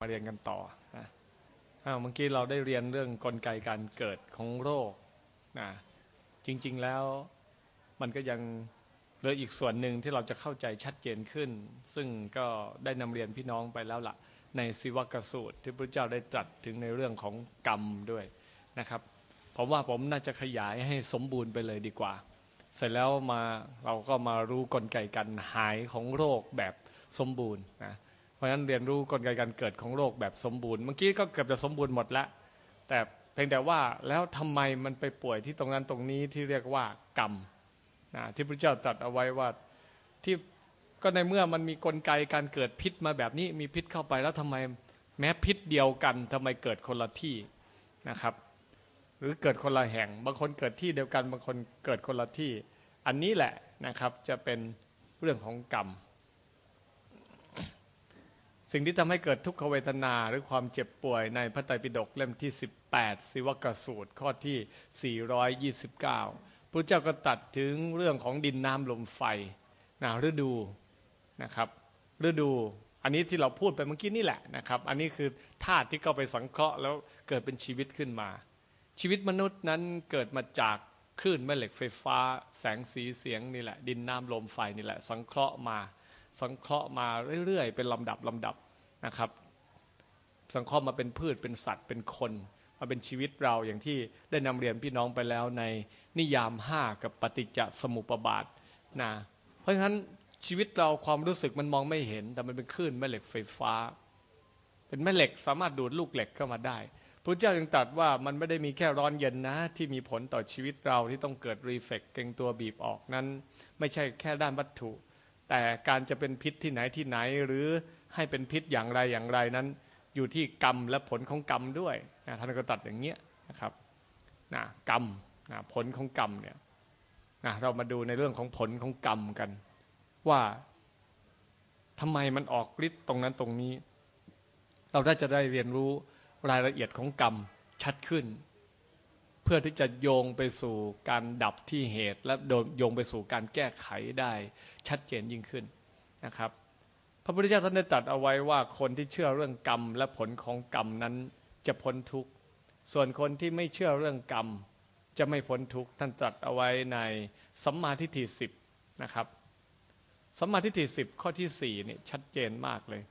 มาเรียนกันต่อนะเมื่อกี้เราได้เรียนเรื่องกลไกการเกิดของโรคนะจริงๆแล้วมันก็ยังเหลืออีกส่วนหนึ่งที่เราจะเข้าใจชัดเจนขึ้น ซึ่งก็ได้นำเรียนพี่น้องไปแล้วละ่ะ ในสิวกสูตรที่พระเจ้าได้ตรัสถึงในเรื่องของกรรมด้วยนะครับผมว่าผมน่าจะขยายให้สมบูรณ์ไปเลยดีกว่า เสร็จแล้วมาเราก็มารู้กลไกการหายของโรคแบบสมบูรณ์นะ เพราะฉะนั้นเรียนรู้กลไกการเกิดของโรคแบบสมบูรณ์เมื่อกี้ก็เกือบจะสมบูรณ์หมดแล้วแต่เพียงแต่ว่าแล้วทำไมมันไปป่วยที่ตรงนั้นตรงนี้ที่เรียกว่ากรรมนะที่พระเจ้าตรัสเอาไว้ว่าที่ก็ในเมื่อมันมีกลไกการเกิดพิษมาแบบนี้มีพิษเข้าไปแล้วทำไมแม้พิษเดียวกันทำไมเกิดคนละที่นะครับ หรือเกิดคนละแห่ง บางคนเกิดที่เดียวกันบางคนเกิดคนละที่ อันนี้แหละนะครับจะเป็นเรื่องของกรรม สิ่งที่ทำให้เกิดทุกขเวทนาหรือความเจ็บป่วยในพระไตรปิฎกเล่มที่ 18 สิวกสูตรข้อที่ 429 พระเจ้าก็ตัดถึงเรื่องของดินน้ำลมไฟนะฤดูนะครับฤดูอันนี้ที่เราพูดไปเมื่อกี้นี่แหละนะครับ อันนี้คือธาตุที่เข้าไปสังเคราะห์แล้วเกิดเป็นชีวิตขึ้นมา ชีวิตมนุษย์นั้นเกิดมาจากคลื่นแม่เหล็กไฟฟ้า แสงสีเสียงนี่แหละ ดินน้ำลมไฟนี่แหละ สังเคราะห์มา สังเคราะห์มาเรื่อยๆ เป็นลำดับลำดับ นะครับ สังเคราะห์มาเป็นพืชเป็นสัตว์เป็นคนมาเป็นชีวิตเราอย่างที่ได้นำเรียนพี่น้องไปแล้วในนิยามห้ากับปฏิจจสมุปบาทนะเพราะฉะนั้นชีวิตเราความรู้สึกมันมองไม่เห็น แต่มันเป็นคลื่นแม่เหล็กไฟฟ้า เป็นแม่เหล็กสามารถดูดลูกเหล็กเข้ามาได้พระเจ้ายังตรัสว่ามันไม่ได้มีแค่ร้อนเย็นนะ ที่มีผลต่อชีวิตเราที่ต้องเกิดรีเฟกเก่งตัวบีบออกนั้น ไม่ใช่แค่ด้านวัตถุ แต่การจะเป็นพิษที่ไหนที่ไหนหรือ ให้เป็นพิษอย่างไรอย่างไรนั้น อยู่ที่กรรมและผลของกรรมด้วยนะท่านก็ตัดอย่างเงี้ยนะครับนะกรรมนะผลของกรรมเนี่ยนะเรามาดูในเรื่องของผลของกรรมกัน ว่าทำไมมันออกฤทธิ์ตรงนั้นตรงนี้ เราได้จะได้เรียนรู้รายละเอียดของกรรมชัดขึ้น เพื่อที่จะโยงไปสู่การดับที่เหตุ และโยงไปสู่การแก้ไขได้ชัดเจนยิ่งขึ้นนะครับ พระพุทธเจ้าท่านได้ตรัสเอาไว้ว่าคนที่เชื่อเรื่องกรรมและผลของกรรมนั้นจะพ้นทุกข์ ส่วนคนที่ไม่เชื่อเรื่องกรรม จะไม่พ้นทุกข์ท่านตรัสเอาไว้ในสัมมาทิฏฐิสิบนะครับสัมมาทิฏฐิสิบข้อที่สี่นี่ชัดเจนมากเลย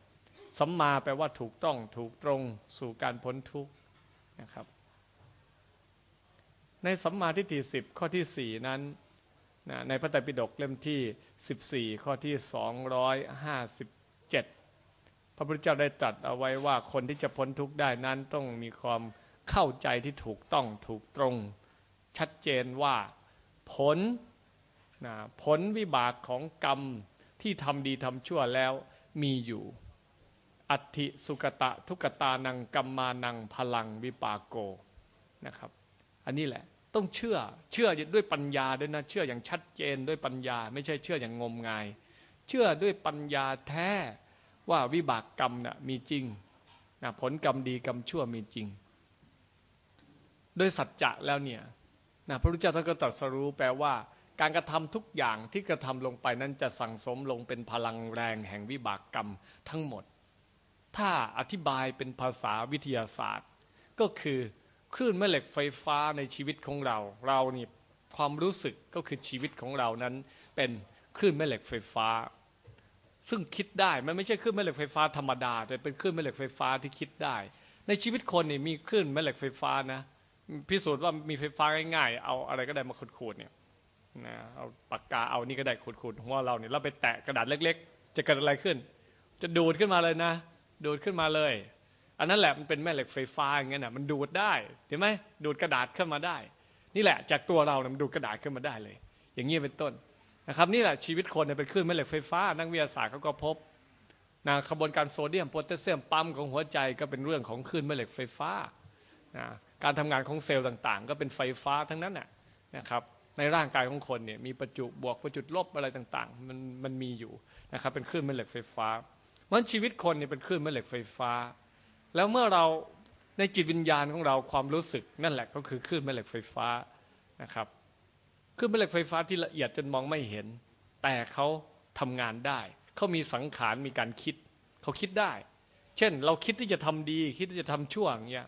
สัมมาแปลว่าถูกต้องถูกตรงสู่การพ้นทุกข์นะครับ ในสัมมาทิฏฐิสิบข้อที่สี่นั้นนะในพระไตรปิฎกเล่มที่สิบสี่ข้อที่ส องร้อยห้าสิบเจ็ดพระพุทธเจ้าได้ตรัสเอาไว้ว่าคนที่จะพ้นทุกข์ได้นั้นต้องมีความเข้าใจที่ถูกต้องถูกตรง ชัดเจนว่าผลนะผลวิบากของกรรมที่ทำดีทำชั่วแล้วมีอยู่ อัติสุกตะทุกตานังกัมมานังพลังวิปากโกนะครับ อันนี้แหละต้องเชื่อเชื่อด้วยปัญญาด้วยนะเชื่ออย่างชัดเจนด้วยปัญญา ไม่ใช่เชื่ออย่างงมงาย เชื่อด้วยปัญญาแท้ว่าวิบากกรรมนะ่ะมีจริงนะผลกรรมดีกรรมชั่วมีจริง ด้วยสัจจะแล้วเนี่ยนะพระพุทธเจ้าท่านก็ตรัสรู้แปลว่า การกระทำทุกอย่างที่กระทำลงไปนั้นจะสั่งสมลงเป็นพลังแรงแห่งวิบากกรรมทั้งหมด ถ้าอธิบายเป็นภาษาวิทยาศาสตร์ ก็คือคลื่นแม่เหล็กไฟฟ้าในชีวิตของเรา เรานี่ความรู้สึกก็คือชีวิตของเรานั้นเป็น คลื่นแม่เหล็กไฟฟ้า ซึ่งคิดได้มันไม่ใช่คลื่นแม่เหล็กไฟฟ้าธรรมดา แต่เป็นคลื่นแม่เหล็กไฟฟ้าที่คิดได้ ในชีวิตคนนี่มีคลื่นแม่เหล็กไฟฟ้านะพิสูจน์ว่ามีไฟฟ้าง่ายๆ เอาอะไรก็ได้มาขูดๆเนี่ยนะเอาปากกาเอานี่ก็ได้ขูดๆหัวเราเนี่ยเราไปแตะกระดาษเล็ก ๆ จะเกิดอะไรขึ้น จะดูดขึ้นมาเลยนะ ดูดขึ้นมาเลย อันนั้นแหละมันเป็นแม่เหล็กไฟฟ้าอย่างเงี้ยนะมันดูดได้เห็นไหมดูดกระดาษขึ้นมาได้ นี่แหละจากตัวเรานะมันดูดกระดาษขึ้นมาได้เลย อย่างนี้เป็นต้น นะครับนี่แหละชีวิตคนเนี่ยเป็นคลื่นแม่เหล็กไฟฟ้า นักวิทยาศาสตร์เขาก็พบนะขบวนการโซเดียมโพแทสเซียมปั๊มของหัวใจก็เป็นเรื่องของคลื่นแม่เหล็กไฟฟ้านะการทำงานของเซลล์ต่างๆ ก็เป็นไฟฟ้าทั้งนั้นน่ะนะครับในร่างกายของคนเนี่ยมีประจุบวกประจุลบอะไรต่างๆมันมันมีอยู่นะครับเป็นคลื่นแม่เหล็กไฟฟ้าเพราะชีวิตคนเนี่ยเป็นคลื่นแม่เหล็กไฟฟ้า แล้วเมื่อเราในจิตวิญญาณของเราความรู้สึกนั่นแหละก็คือคลื่นแม่เหล็กไฟฟ้านะครับ คลื่นแม่เหล็กไฟฟ้าที่ละเอียดจนมองไม่เห็น แต่เขาทำงานได้ เขามีสังขารมีการคิด เขาคิดได้ เช่น เราคิดที่จะทำดี คิดที่จะทำชั่วอย่างเงี้ย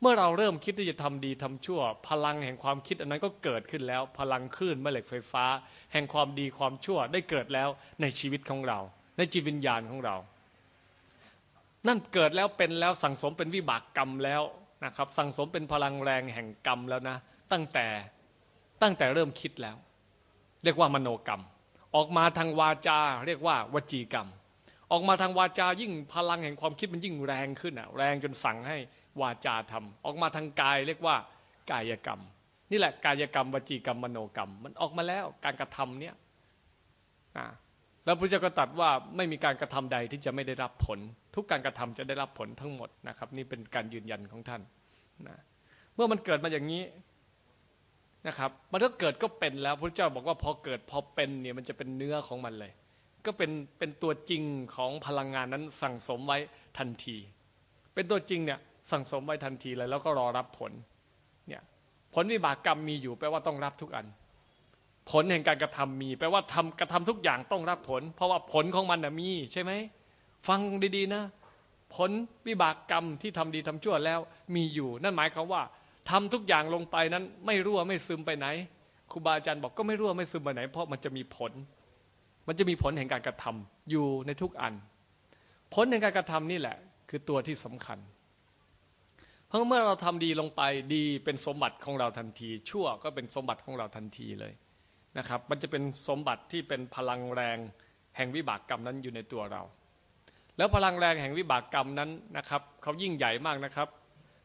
เมื่อเราเริ่มคิดที่จะทำดีทำชั่ว พลังแห่งความคิดอันนั้นก็เกิดขึ้นแล้ว พลังคลื่นแม่เหล็กไฟฟ้า แห่งความดีความชั่วได้เกิดแล้วในชีวิตของเรา ในจิตวิญญาณของเรา นั่นเกิดแล้วเป็นแล้วสั่งสมเป็นวิบากกรรมแล้วนะครับ สั่งสมเป็นพลังแรงแห่งกรรมแล้วนะ ตั้งแต่ ตั้งแต่เริ่มคิดแล้ว เรียกว่ามโนกรรม ออกมาทางวาจา เรียกว่าวจีกรรม ออกมาทางวาจายิ่งพลังแห่งความคิดมันยิ่งแรงขึ้นอะแรงจนสั่งให้วาจาทำออกมาทางกายเรียกว่ากายกรรม นี่แหละกายกรรม วจีกรรมมโนกรรม มันออกมาแล้วการกระทำเนี่ยแล้วพระเจ้าก็ตรัสว่าไม่มีการกระทำใดที่จะไม่ได้รับผล ทุกการกระทำจะได้รับผลทั้งหมดนะครับ นี่เป็นการยืนยันของท่านนะเมื่อมันเกิดมาอย่างนี้ นะครับมันก็เกิดก็เป็นแล้วพระเจ้าบอกว่าพอเกิดพอเป็นเนี่ยมันจะเป็นเนื้อของมันเลย ก็เป็นเป็นตัวจริงของพลังงานนั้นสั่งสมไว้ทันที เป็นตัวจริงเนี่ยสั่งสมไว้ทันทีเลยแล้วก็รอรับผลเนี่ยผลวิบากกรรมมีอยู่แปลว่าต้องรับทุกอัน ผลแห่งการกระทำมี แปลว่าทำกระทำทุกอย่างต้องรับผล เพราะว่าผลของมันนะมีใช่ไหมฟังดีๆนะ ผลวิบากกรรมที่ทำดีทำชั่วแล้วมีอยู่ นั่นหมายความว่า ทำทุกอย่างลงไปนั้นไม่รั่วไม่ซึมไปไหนครูบาอาจารย์บอกก็ไม่รั่วไม่ซึมไปไหน เพราะมันจะมีผล มันจะมีผลแห่งการกระทำอยู่ในทุกอัน ผลแห่งการกระทำนี่แหละ คือตัวที่สำคัญ เพราะเมื่อเราทำดีลงไปดีเป็นสมบัติของเราทันที ชั่วก็เป็นสมบัติของเราทันทีเลยนะครับ มันจะเป็นสมบัติที่เป็นพลังแรงแห่งวิบากกรรมนั้นอยู่ในตัวเรา แล้วพลังแรงแห่งวิบากกรรมนั้นนะครับเขายิ่งใหญ่มากนะครับ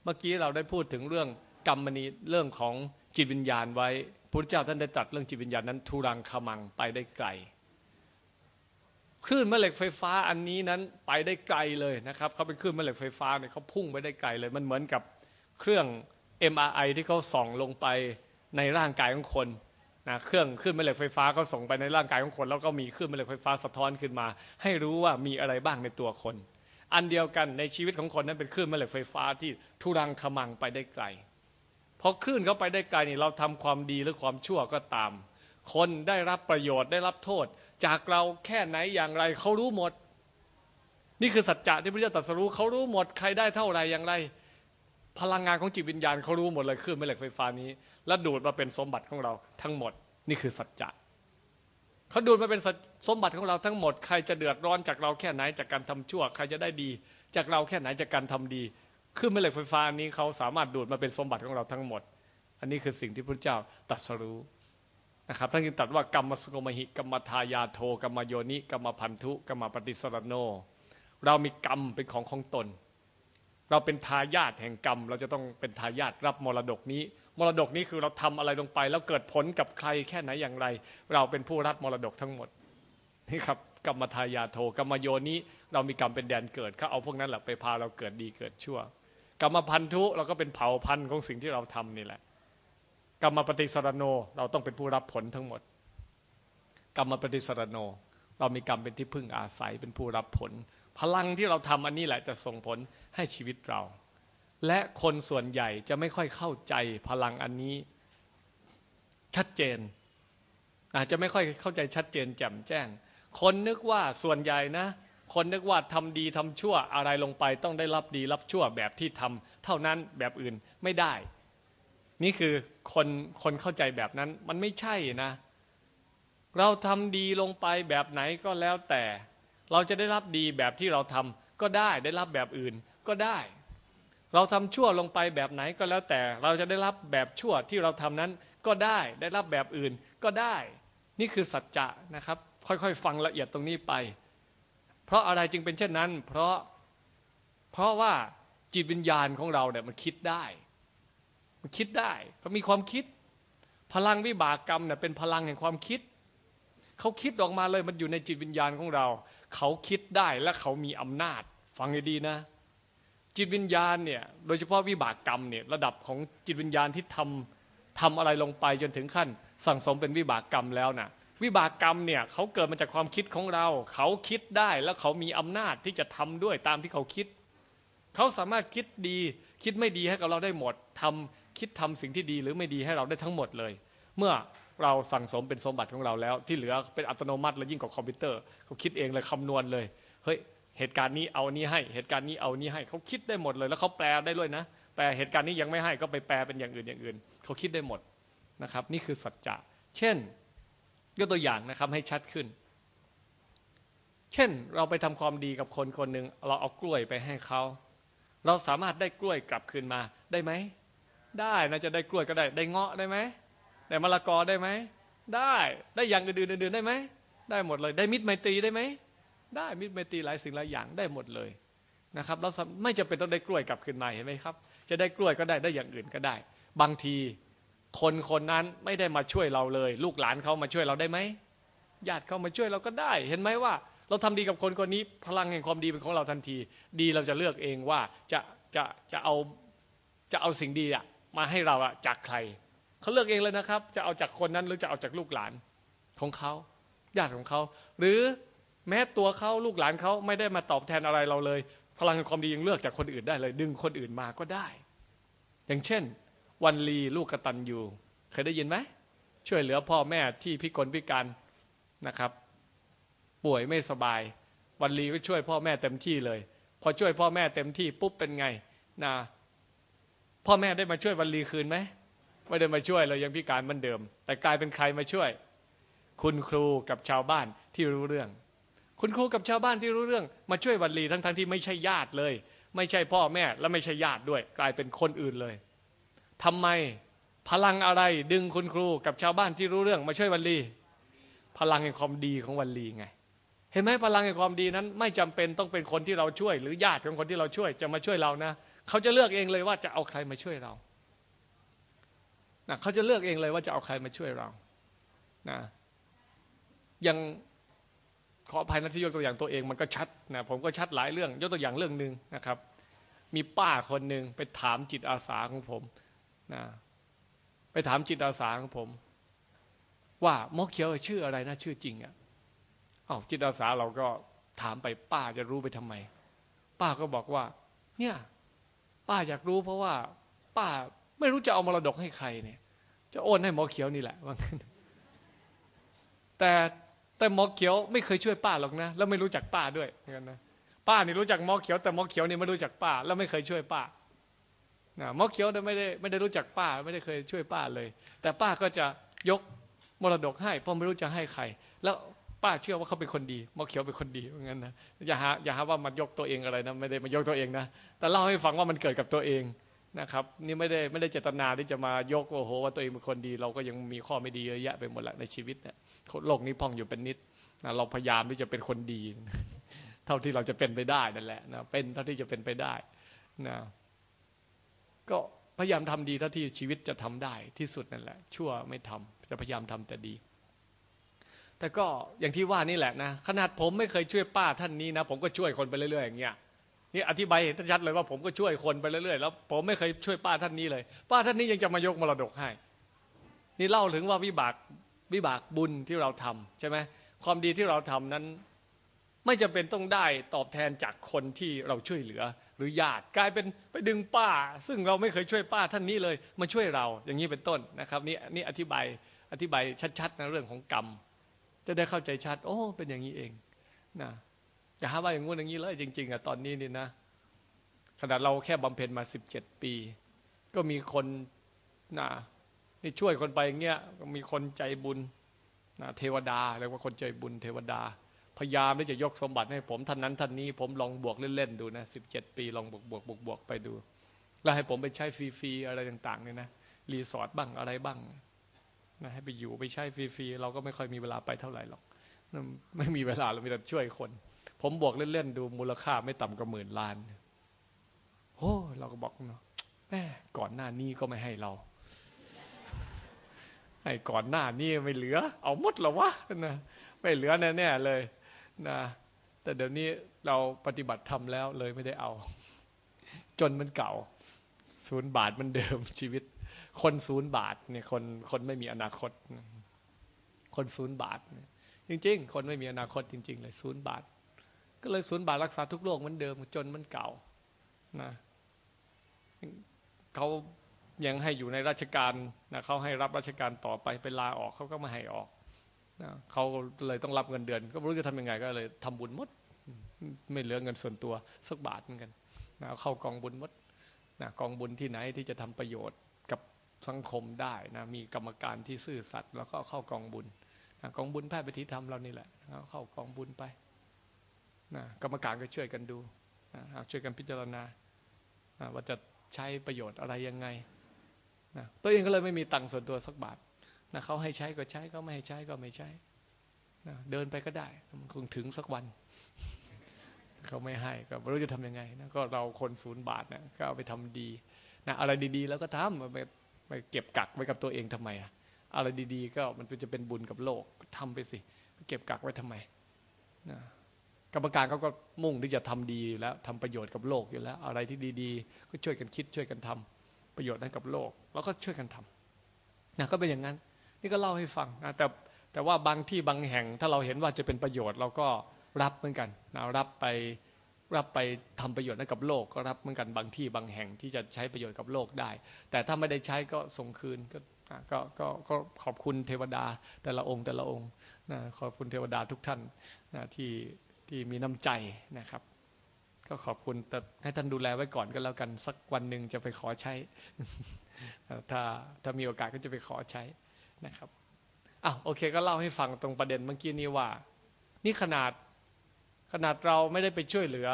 เมื่อกี้เราได้พูดถึงเรื่อง กรรมนีเรื่องของจิตวิญญาณไว้พระเจ้าท่านได้ตรัสเรื่องจิตวิญญาณนั้นทุรังขมังไปได้ไกลคลื่นแม่เหล็กไฟฟ้าอันนี้นั้นไปได้ไกลเลยนะครับเขาเป็นคลื่นแม่เหล็กไฟฟ้าเนี่ยเขาพุ่งไปได้ไกลเลย มันเหมือนกับเครื่อง MRI ที่เขาส่องลงไปในร่างกายของคนนะเครื่องคลื่นแม่เหล็กไฟฟ้าเขาส่งไปในร่างกายของคน แล้วก็มีคลื่นแม่เหล็กไฟฟ้าสะท้อนขึ้นมา ให้รู้ว่ามีอะไรบ้างในตัวคน อันเดียวกันในชีวิตของคนนั้นเป็นคลื่นแม่เหล็กไฟฟ้าที่ทุรังขมังไปได้ไกล พอคลื่นเขาไปได้ไกลนี่เราทำความดีหรือความชั่วก็ตาม คนได้รับประโยชน์ได้รับโทษ จากเราแค่ไหนอย่างไรเขารู้หมด นี่คือสัจจะที่พระเจ้าตรัสรู้เขารู้หมดใครได้เท่าไรอย่างไร พลังงานของจิตวิญญาณเขารู้หมดเลยคลื่นแม่เหล็กไฟฟ้านี้ แล้วดูดมาเป็นสมบัติของเราทั้งหมด นี่คือสัจจะเขาดูดมาเป็นสมบัติของเราทั้งหมด ใครจะเดือดร้อนจากเราแค่ไหนจากการทำชั่ว ใครจะได้ดี จากเราแค่ไหนจากการทำดี ขึ้นแม่เหล็กไฟฟ้านี้เขาสามารถดูดมาเป็นสมบัติของเราทั้งหมด อันนี้คือสิ่งที่พระเจ้าตรัสรู้นะครับท่านจึงตรัสว่ากรรมสกมหิกรรมทายาโทกรรมโยนิกรรมพันธุกรรมปฏิสรโน เรามีกรรมเป็นของของตน เราเป็นทายาทแห่งกรรม เราจะต้องเป็นทายาทรับมรดกนี้ มรดกนี้คือเราทำอะไรลงไป แล้วเกิดผลกับใครแค่ไหนอย่างไร เราเป็นผู้รับมรดกทั้งหมดนี่ครับกรรมทายาโทกรรมโยนิเรามีกรรมเป็นแดนเกิดเขาเอาพวกนั้นแหละไปพาเราเกิดดีเกิดชั่ว กรรมพันธุเราก็เป็นเผ่าพันธุ์ของสิ่งที่เราทำนี่แหละ กรรมปฏิสรโนเราต้องเป็นผู้รับผลทั้งหมด กรรมปฏิสรโน เรามีกรรมเป็นที่พึ่งอาศัยเป็นผู้รับผล พลังที่เราทำอันนี้แหละจะส่งผลให้ชีวิตเรา และคนส่วนใหญ่จะไม่ค่อยเข้าใจพลังอันนี้ชัดเจน อาจจะไม่ค่อยเข้าใจชัดเจนแจ่มแจ้ง คนนึกว่าส่วนใหญ่นะ คนนึกว่าทำดีทำชั่วอะไรลงไปต้องได้รับดีรับชั่วแบบที่ทำเท่านั้นแบบอื่นไม่ได้ นี่คือคนคนเข้าใจแบบนั้นมันไม่ใช่นะ เราทำดีลงไปแบบไหนก็แล้วแต่ เราจะได้รับดีแบบที่เราทำก็ได้ได้รับแบบอื่นก็ได้ เราทำชั่วลงไปแบบไหนก็แล้วแต่ เราจะได้รับแบบชั่วที่เราทำนั้นก็ได้ได้รับแบบอื่นก็ได้ นี่คือสัจจะนะครับ ค่อยๆ ฟังละเอียดตรงนี้ไป เพราะอะไรจึงเป็นเช่นนั้น เพราะเพราะว่าจิตวิญญาณของเราเนี่ยมันคิดได้ มันคิดได้เขามีความคิด พลังวิบากกรรมเนี่ยเป็นพลังแห่งความคิด เขาคิดออกมาเลยมันอยู่ในจิตวิญญาณของเรา เขาคิดได้และเขามีอำนาจ ฟังให้ดีนะ จิตวิญญาณเนี่ยโดยเฉพาะวิบากกรรมเนี่ยระดับของจิตวิญญาณที่ทำทำอะไรลงไปจนถึงขั้น สั่งสมเป็นวิบากกรรมแล้วนะ่ะ วิบากกรรมเนี่ยเขาเกิดมาจากความคิดของเรา เขาคิดได้แล้วเขามีอำนาจที่จะทำด้วยตามที่เขาคิด เขาสามารถคิดดีคิดไม่ดีให้กับเราได้หมดทำคิดทำสิ่งที่ดีหรือไม่ดีให้เราได้ทั้งหมดเลย เมื่อเราสั่งสมเป็นสมบัติของเราแล้ว ที่เหลือเป็นอัตโนมัติ และยิ่งกว่าคอมพิวเตอร์เขาคิดเองเลยคำนวณเลยเฮ้ยเหตุการณ์นี้เอานี้ให้ เหตุการณ์นี้เอานี้ให้เขาคิดได้หมดเลย แล้วเขาแปลได้ด้วยนะแปลเหตุการณ์นี้ยังไม่ให้ก็ไปแปลเป็นอย่างอื่นอย่างอื่น เขาคิดได้หมดนะครับ นี่คือสัจจะเช่น ยกตัวอย่างนะครับให้ชัดขึ้น เช่นเราไปทำความดีกับคนคนหนึ่งเราเอากล้วยไปให้เขาเราสามารถได้กล้วยกลับคืนมาได้ไหม ได้นะจะได้กล้วยก็ได้ ได้เงาะได้ไหมได้มะละกอได้ไหมได้ได้อย่างอื่นๆอื่นๆได้ไหมได้หมดเลย ได้มิตรไมตรีได้ไหมได้มิตรไมตรีหลายสิ่งหลายอย่างได้หมดเลยนะครับเราไม่จำเป็นต้องได้กล้วยกลับคืนมาเห็นไหมครับ จะได้กล้วยก็ได้ได้อย่างอื่นก็ได้ บางที คนคนนั้นไม่ได้มาช่วยเราเลย ลูกหลานเขามาช่วยเราได้ไหมญาติเขามาช่วยเราก็ได้ เห็นไหมว่า เราทำดีกับคนคนนี้ พลังแห่งความดีเป็นของเราทันที ดีเราจะเลือกเองว่าจะจะจะเอาจะเอาสิ่งดีอะมาให้เราอะจากใครเขาเลือกเองเลยนะครับ จะเอาจากคนนั้นหรือจะเอาจากลูกหลานของเขาญาติของเขา หรือแม้ตัวเขาลูกหลานเขาไม่ได้มาตอบแทนอะไรเราเลย พลังแห่งความดียังเลือกจากคนอื่นได้เลย ดึงคนอื่นมาก็ได้ อย่างเช่น วันลีลูกกตันยูเคยได้ยินไหมช่วยเหลือพ่อแม่ที่พิกลพิการนะครับ ป่วยไม่สบาย วันลีก็ช่วยพ่อแม่เต็มที่เลย พอช่วยพ่อแม่เต็มที่ปุ๊บเป็นไงนะพ่อแม่ได้มาช่วยวันลีคืนไหมไม่ได้มาช่วยเลยยังพิการเหมือนเดิม แต่กลายเป็นใครมาช่วย คุณครูกับชาวบ้านที่รู้เรื่อง คุณครูกับชาวบ้านที่รู้เรื่อง มาช่วยวันลีทั้งๆทที่ไม่ใช่ญาติเลย ไม่ใช่พ่อแม่และไม่ใช่ญาติด้วย กลายเป็นคนอื่นเลย ทำไมพลังอะไรดึงคุณครูกับชาวบ้านที่รู้เรื่องมาช่วยวันลี พลังแห่งความดีของวันลีไง เห็นไหมพลังแห่งความดีนั้น ไม่จำเป็นต้องเป็นคนที่เราช่วย หรือญาติของคนที่เราช่วยจะมาช่วยเรานะเขาจะเลือกเองเลยว่าจะเอาใครมาช่วยเรานะเขาจะเลือกเองเลยว่าจะเอาใครมาช่วยเรานะยังขออภัยนะที่ยกตัวอย่างตัวเองมันก็ชัดนะผมก็ชัดหลายเรื่อง ยกตัวอย่างเรื่องหนึ่งนะครับ มีป้าคนหนึ่งไปถามจิตอาสาของผม นะไปถามจิตอาสาของผม ว่าหมอเขียวชื่ออะไรนะชื่อจริงอะ่ะอ้าจิตอาสาเราก็ถามไปป้าจะรู้ไปทำไม ป้าก็บอกว่า เนี่ย ป้าอยากรู้เพราะว่า ป้าไม่รู้จะเอามรดกให้ใครเนี่ย จะโอนให้หมอเขียวนี่แหละว่างั้นแต่แต่หมอเขียวไม่เคยช่วยป้าหรอกนะแล้วไม่รู้จักป้าด้วยเหมือนกันนะป้านี่รู้จักหมอเขียวแต่หมอเขียวนี่ไม่รู้จักป้า แล้วไม่เคยช่วยป้า นะมอเขียวไม่ได้ไม่ได้รู้จักป้าไม่ได้เคยช่วยป้าเลย แต่ป้าก็จะยกมรดกให้เพราะไม่รู้จะให้ใคร แล้วป้าเชื่อว่าเขาเป็นคนดีมอเขียวเป็นคนดีเหมือนกันนะอย่าหาอย่าหาว่ามันยกตัวเองอะไรนะไม่ได้มายกตัวเองนะแต่เล่าให้ฟังว่ามันเกิดกับตัวเองนะครับนี่ไม่ได้ไม่ได้เจตนาที่จะมายกโอ้โห ว่าตัวเองเป็นคนดี เราก็ยังมีข้อไม่ดีเยอะแยะไปหมดแหละในชีวิตเนี่ยโลกนี้พองอยู่เป็นนิดนะเราพยายามที่จะเป็นคนดี เท่าที่เราจะเป็นไปได้นั่นแหละนะเป็นเท่าที่จะเป็นไปได้นะ ก็พยายามทำดีเท่าที่ชีวิตจะทำได้ที่สุดนั่นแหละ ชั่วไม่ทำจะพยายามทำแต่ดี แต่ก็อย่างที่ว่านี่แหละนะ ขนาดผมไม่เคยช่วยป้าท่านนี้นะ ผมก็ช่วยคนไปเรื่อยๆอย่างเงี้ยนี่อธิบายเห็นชัดเลยว่าผมก็ช่วยคนไปเรื่อยๆแล้วผมไม่เคยช่วยป้าท่านนี้เลย ป้าท่านนี้ยังจะมายกมรดกให้ นี่เล่าถึงว่าวิบากวิบากบุญที่เราทำใช่ไหมความดีที่เราทำนั้น ไม่จำเป็นต้องได้ตอบแทนจากคนที่เราช่วยเหลือ หรือญาติกลายเป็นไปดึงป้า ซึ่งเราไม่เคยช่วยป้าท่านนี้เลยมาช่วยเราอย่างนี้เป็นต้นนะครับนี่นี่อธิบายอธิบายชัดๆในเรื่องของกรรม จะได้เข้าใจชัด โอ้ เป็นอย่างนี้เองนะอย่าหาว่าอย่างงู้นอย่างนี้เลยจริง ๆอะตอนนี้นี่นะขนาดเราแค่บำเพ็ญมาสิบเจ็ดปี ก็มีคนนะนี่ช่วยคนไปอย่างเงี้ยมีคนใจบุญนะเทวดาเรียกว่าคนใจบุญเทวดา พยายามที่จะยกสมบัติให้ผมท่านนั้นท่านนี้ ผมลองบวกเล่นๆดูนะสิบเจ็ดปีลองบวกบวกบวกบวกไปดู แล้วให้ผมไปใช้ฟรีๆอะไรต่างๆเนี่ยนะรีสอร์ทบ้างอะไรบ้างนะให้ไปอยู่ไปใช้ฟรีๆเราก็ไม่ค่อยมีเวลาไปเท่าไหร่หรอกไม่มีเวลาเรามีแต่ช่วยคน ผมบวกเล่นๆดูมูลค่าไม่ต่ำกว่าหมื่นล้านโอ้เราก็บอกเนาะแม่ก่อนหน้านี้ก็ไม่ให้เราไอ้ก่อนหน้านี้ไม่เหลือ เอาหมดหรอวะนะไม่เหลือแน่ๆเลย นะแต่เดี๋ยวนี้เราปฏิบัติทำแล้วเลยไม่ได้เอา จนมันเก่าศูนย์บาทมันเดิมชีวิต คนศูนย์บาทเนี่ยคนคนไม่มีอนาคต คนศูนย์บาท จริง ๆ คนไม่มีอนาคตจริง ๆ เลยศูนย์บาท ก็เลยศูนย์บาทรักษาทุกโรคเหมือนเดิม จนมันเก่านะเขายังให้อยู่ในราชการนะเขาให้รับราชการต่อไปไปลาออกเขาก็ม่ให้ออก เขาเลยต้องรับเงินเดือน ก็ไม่รู้จะทำยังไงก็เลยทำบุญหมด ไม่เหลือเงินส่วนตัวสักบาทเหมือนกันนะเอาเข้ากองบุญหมดนะกองบุญที่ไหนที่จะทำประโยชน์กับสังคมได้นะมีกรรมการที่ซื่อสัตย์แล้วก็เข้ากองบุญนะกองบุญแพทย์วิธีธรรมเรานี่แหละเอาเข้ากองบุญไปนะกรรมการก็ช่วยกันดูนะช่วยกันพิจารณานะว่าจะใช้ประโยชน์อะไรยังไงนะตัวเองก็เลยไม่มีตังค์ส่วนตัวสักบาท นะเขาให้ใช้ก็ใช้เขาไม่ให้ใช้ก็ไม่ใช้นะเดินไปก็ได้มันคงถึงสักวันเขาไม่ให้ก็ไม่รู้จะทำยังไงนะก็เราคนศูนย์บาทนะก็เอาไปทำดีนะอะไรดีๆ แล้วก็ทำไปไปเก็บกักไว้กับตัวเองทำไมอะอะไรดีๆ ก็มันจะเป็นบุญกับโลกทำไปสิ เก็บกักไว้ทำไมนะกรรมการเขาก็มุ่งที่จะทำดีอยู่แล้วทำประโยชน์กับโลกอยู่แล้ว อะไรที่ดีๆ ก็ช่วยกันคิดช่วยกันทำประโยชน์ให้นกับโลก แล้วก็ช่วยกันทำนะก็เป็นอย่างนั้น นี่ก็เล่าให้ฟังนะแต่แต่ว่าบางที่บางแห่งถ้าเราเห็นว่าจะเป็นประโยชน์เราก็รับเหมือนกันนะรับไปรับไปทำประโยชน์ให้กับโลกก็รับเหมือนกันบางที่บางแห่งที่จะใช้ประโยชน์กับโลกได้ แต่ถ้าไม่ได้ใช้ก็ส่งคืนก็ก็ก็ก็ขอบคุณเทวดาแต่ละองค์แต่ละองค์นะขอบคุณเทวดาทุกท่านนะที่ที่มีน้ำใจนะครับ ก็ขอบคุณแต่ให้ท่านดูแลไว้ก่อนก็แล้วกันสักวันหนึ่งจะไปขอใช้ถ้าถ้ามีโอกาสก็จะไปขอใช้ นะครับอ้าวโอเคก็เล่าให้ฟังตรงประเด็นเมื่อกี้นี้ว่า นี่ขนาดขนาดเราไม่ได้ไปช่วยเหลือ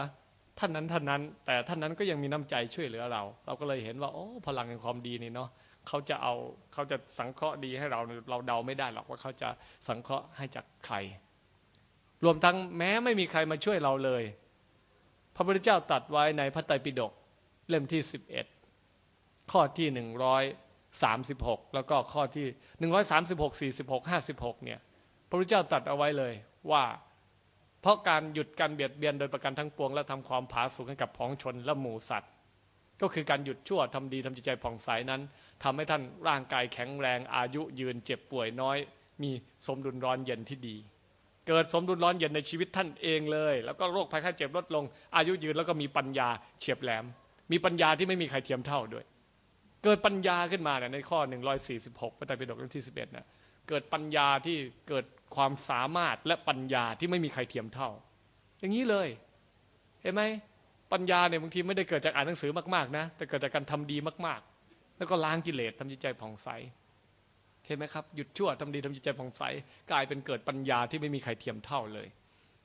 ท่านนั้นท่านนั้น แต่ท่านนั้นก็ยังมีน้ำใจช่วยเหลือเรา เราก็เลยเห็นว่าโอ้พลังแห่งความดีนี่เนาะเขาจะเอาเขาจะสังเคราะห์ดีให้เราเราเดาไม่ได้หรอกว่าเขาจะสังเคราะห์ให้จากใคร รวมทั้งแม้ไม่มีใครมาช่วยเราเลย พระพุทธเจ้าตรัสไว้ในพระไตรปิฎกเล่มที่ 11 ข้อที่ 36 แล้วก็ข้อที่ 136 46 56เนี่ยพระพุทธเจ้าตรัสเอาไว้เลยว่า เพราะการหยุดการเบียดเบียนโดยประการทั้งปวง และทำความผาสุกให้กับพ้องชนและหมูสัตว์ ก็คือการหยุดชั่วทำดีทำจิตใจผ่องใสนั้นทำให้ท่านร่างกายแข็งแรงอายุยืนเจ็บป่วยน้อย มีสมดุลร้อนเย็นที่ดี เกิดสมดุลร้อนเย็นในชีวิตท่านเองเลย แล้วก็โรคภัยไข้เจ็บลดลง อายุยืนแล้วก็มีปัญญาเฉียบแหลม มีปัญญาที่ไม่มีใครเทียมเท่าด้วย เกิดปัญญาขึ้นมาเนี่ยในข้อ 146พระไตรปิฎกเล่มที่ 11นะเกิดปัญญาที่เกิดความสามารถและปัญญาที่ไม่มีใครเทียมเท่า อย่างนี้เลย เห็นไหมปัญญาเนี่ยบางทีไม่ได้เกิดจากอ่านหนังสือมากๆนะแต่เกิดจากการทำดีมาก ๆ แล้วก็ล้างกิเลสทำจิตใจผ่องใสเห็นไหมครับหยุดชั่วทำดีทำจิตใจผ่องใสกลายเป็นเกิดปัญญาที่ไม่มีใครเทียมเท่าเลย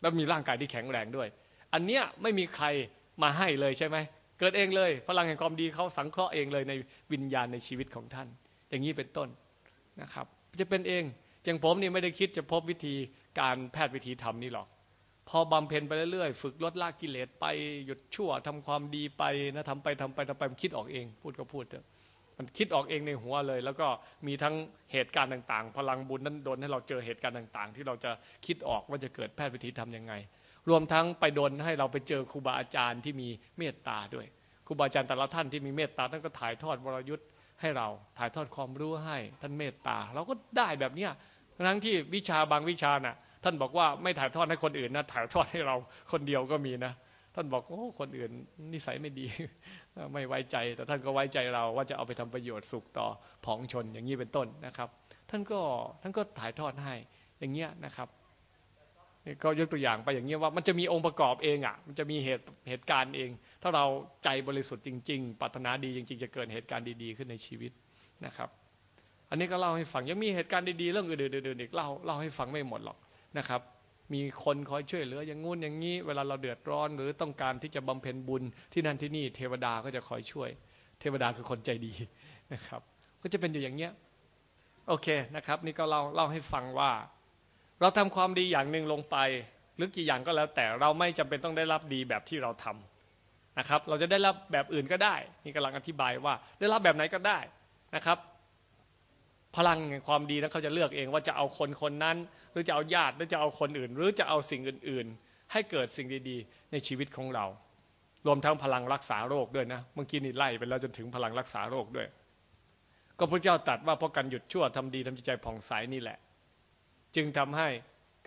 แล้วมีร่างกายที่แข็งแรงด้วย อันเนี้ยไม่มีใครมาให้เลยใช่ไหม เกิดเองเลยพลังแห่งความดีเขาสังเคราะห์เองเลยในวิญญาณในชีวิตของท่าน อย่างนี้เป็นต้นนะครับ จะเป็นเองอย่างผมนี่ไม่ได้คิดจะพบวิธีการแพทย์วิธีทำนี่หรอกพอบำเพ็ญไปเรื่อยๆฝึกลดละกิเลสไปหยุดชั่วทำความดีไปนะทำไปทำไปทำไปมันคิดออกเอง พูดก็พูดเถอะมันคิดออกเองในหัวเลย แล้วก็มีทั้งเหตุการณ์ต่างๆ พลังบุญนั้นโดนให้เราเจอเหตุการณ์ต่าง ๆ ที่เราจะคิดออกว่าจะเกิดแพทย์วิธีทํำยังไง รวมทั้งไปโดนให้เราไปเจอครูบาอาจารย์ที่มีเมตตาด้วยครูบาอาจารย์แต่ละท่านที่มีเมตตาท่านก็ถ่ายทอดวรยุทธ์ให้เราถ่ายทอดความรู้ให้ท่านเมตตา เราก็ได้แบบเนี้ยทั้งที่วิชาบางวิชาน่ะ ท่านบอกว่าไม่ถ่ายทอดให้คนอื่นนะถ่ายทอดให้เราคนเดียวก็มีนะ ท่านบอกโอ้คนอื่นนิสัยไม่ดีไม่ไว้ใจ แต่ท่านก็ไว้ใจเราว่าจะเอาไปทำประโยชน์สุขต่อผองชนอย่างนี้เป็นต้นนะครับ ท่านก็ท่านก็ถ่ายทอดให้อย่างเงี้ยนะครับ ก็ยกตัวอย่างไปอย่างเงี้ว่ามันจะมีองค์ประกอบเองอะมันจะมีเหตุเหตุการณ์เอง ถ้าเราใจบริสุทธิ์จริง ๆปรารถนาดีจริง ๆ จะเกิดเหตุการณ์ดีๆขึ้นในชีวิตนะครับ อันนี้ก็เล่าให้ฟังยังมีเหตุการณ์ดีๆเรื่องอื่นๆอีกเล่าเล่าให้ฟังไม่หมดหรอกนะครับ มีคนคอยช่วยเหลืออย่างงู้นอย่างนี้ เวลาเราเดือดร้อน หรือต้องการที่จะบำเพ็ญบุญที่นั่นที่นี่เทวดาก็จะคอยช่วย เทวดาคือคนใจดีนะครับ ก็จะเป็นอยู่อย่างเงี้ยโอเคนะครับ นี่ก็เล่าเล่าให้ฟังว่า เราทำความดีอย่างหนึ่งลงไป หรือกี่อย่างก็แล้ว แต่เราไม่จำเป็นต้องได้รับดีแบบที่เราทำนะครับ เราจะได้รับแบบอื่นก็ได้นี่กำลังอธิบายว่าได้รับแบบไหนก็ได้นะครับ พลังแห่งความดีนั้นเขาจะเลือกเองว่าจะเอาคนคนนั้น หรือจะเอาญาติหรือจะเอาคนอื่น หรือจะเอาสิ่งอื่น ๆ ให้เกิดสิ่งดีๆ ในชีวิตของเรา รวมทั้งพลังรักษาโรคด้วยนะเมื่อกี้นี่ไล่ไปแล้วจนถึงพลังรักษาโรคด้วย ก็พระเจ้าตรัสว่าเพราะการหยุดชั่วทำดีทำจิตใจผ่องใสนี่แหละ จึงทำให้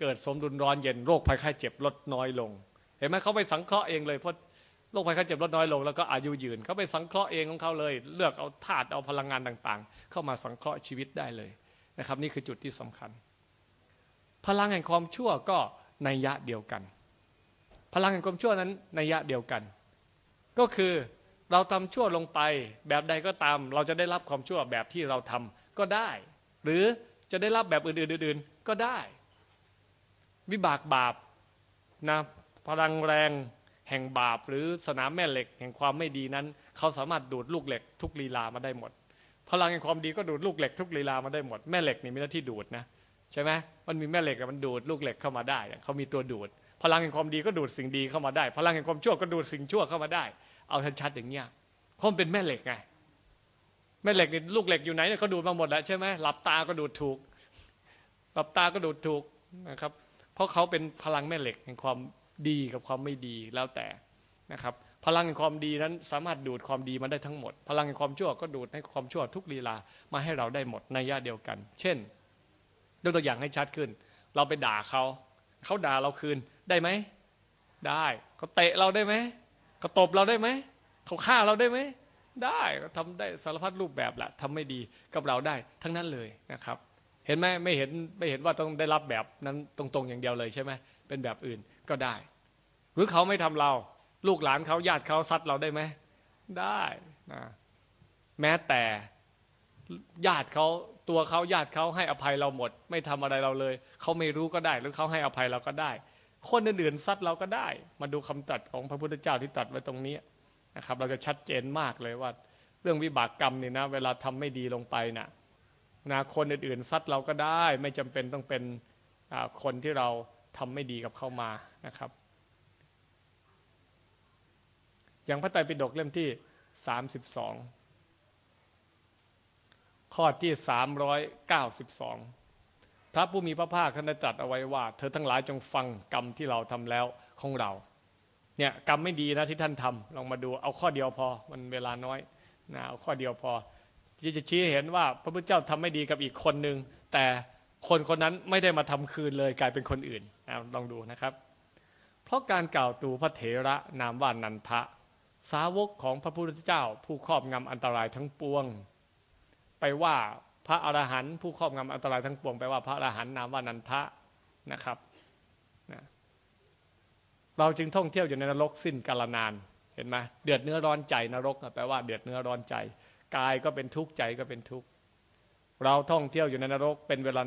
เกิดสมดุลร้อนเย็นโรคภัยไข้เจ็บลดน้อยลง เห็นไหมเขาไปสังเคราะห์เองเลยเพราะโรคภัยไข้เจ็บลดน้อยลงแล้วก็อายุยืนเขาไปสังเคราะห์เองของเขาเลย เลือกเอาธาตุเอาพลังงานต่างๆ เข้ามาสังเคราะห์ชีวิตได้เลยนะครับ นี่คือจุดที่สำคัญ พลังแห่งความชั่วก็ในยะเดียวกัน พลังแห่งความชั่วนั้นในยะเดียวกัน ก็คือเราทำชั่วลงไปแบบใดก็ตาม เราจะได้รับความชั่วแบบที่เราทำก็ได้ หรือจะได้รับแบบอื่นๆ ก็ได้ วิบากบาปนะพลังแรงแห่งบาปหรือสนามแม่เหล็ก แห่งความไม่ดีนั้น เขาสามารถดูดลูกเหล็ก ทุกลีลามาได้หมด พลังแห่งความดีก็ดูดลูกเหล็ก ทุกลีลามาได้หมดแม่เหล็กนี่มีหน้าที่ดูดนะใช่ไหมมันมีแม่เหล็กมันดูดลูกเหล็กเข้ามาได้เขามีตัวดูด พลังแห่งความดีก็ดูดสิ่งดีเข้ามาได้ พลังแห่งความชั่วก็ดูดสิ่งชั่วเข้ามาได้ เอาชัดๆอย่างเงี้ยเพราะมันเป็นแม่เหล็กไงแม่เหล็กนี่ลูกเหล็กอยู่ไหนเนี่ยเขาดูดมาหมดแล้วใช่ไหมหลับตาก็ดูดถูก หลับตาก็ดูถูกนะครับ เพราะเขาเป็นพลังแม่เหล็กแห่งความดีกับความไม่ดีแล้วแต่นะครับ พลังแห่งความดีนั้นสามารถดูดความดีมาได้ทั้งหมด พลังแห่งความชั่วก็ดูดให้ความชั่วทุกลีลามาให้เราได้หมดในยะเดียวกัน เช่นยกตัวอย่างให้ชัดขึ้น เราไปด่าเขา เขาด่าเราคืนได้ไหมได้เขาเตะเราได้ไหมเขาตบเราได้ไหมเขาฆ่าเราได้ไหมได้ก็ทำได้สารพัดรูปแบบแหละทำไม่ดีกับเราได้ทั้งนั้นเลยนะครับ เห็นไหมไม่เห็นไม่เห็นว่าต้องได้รับแบบนั้นตรงๆอย่างเดียวเลยใช่ไหมเป็นแบบอื่นก็ได้ หรือเขาไม่ทำเรา ลูกหลานเขาญาติเขาซัดเราได้ไหมได้นะแม้แต่ญาติเขาตัวเขาญาติเขาให้อภัยเราหมด ไม่ทำอะไรเราเลยเขาไม่รู้ก็ได้ หรือเขาให้อภัยเราก็ได้ คนอื่นๆซัดเราก็ได้ มาดูคำตรัสของพระพุทธเจ้าที่ตรัสไว้ตรงนี้นะครับ เราจะชัดเจนมากเลยว่า เรื่องวิบากกรรมนี่นะ เวลาทำไม่ดีลงไปนะ่ะ นะคนอื่นๆซัดเราก็ได้ ไม่จำเป็นต้องเป็นคนที่เราทำไม่ดีกับเข้ามานะครับ อย่างพระไตรปิฎกเล่มที่ 32 ข้อที่ 392 พระผู้มีพระภาคท่านได้ตรัสเอาไว้ว่า เธอทั้งหลายจงฟังกรรมที่เราทำแล้วของเราเนี่ยกรรมไม่ดีนะที่ท่านทำลองมาดูเอาข้อเดียวพอมันเวลาน้อยนะเอาข้อเดียวพอ ที่จะชี้เห็นว่าพระพุทธเจ้าทำไม่ดีกับอีกคนหนึ่งแต่คนคนนั้นไม่ได้มาทำคืนเลยกลายเป็นคนอื่นลองดูนะครับ เพราะการกล่าวตูพระเถระนามว่านันทะ สาวกของพระพุทธเจ้า ผู้ครอบงำอันตรายทั้งปวง ไปว่าพระอรหันต์ผู้ครอบงำอันตรายทั้งปวงไปว่าพระอรหันต์นามว่านันทะนะครับนะเราจึงท่องเที่ยวอยู่ในนรกสิ้นกาลนานเห็นไหมเดือดเนื้อร้อนใจนรกแปลว่าเดือดเนื้อร้อนใจ กายก็เป็นทุกข์ใจก็เป็นทุกข์ เราท่องเที่ยวอยู่ในนรกเป็นเวลา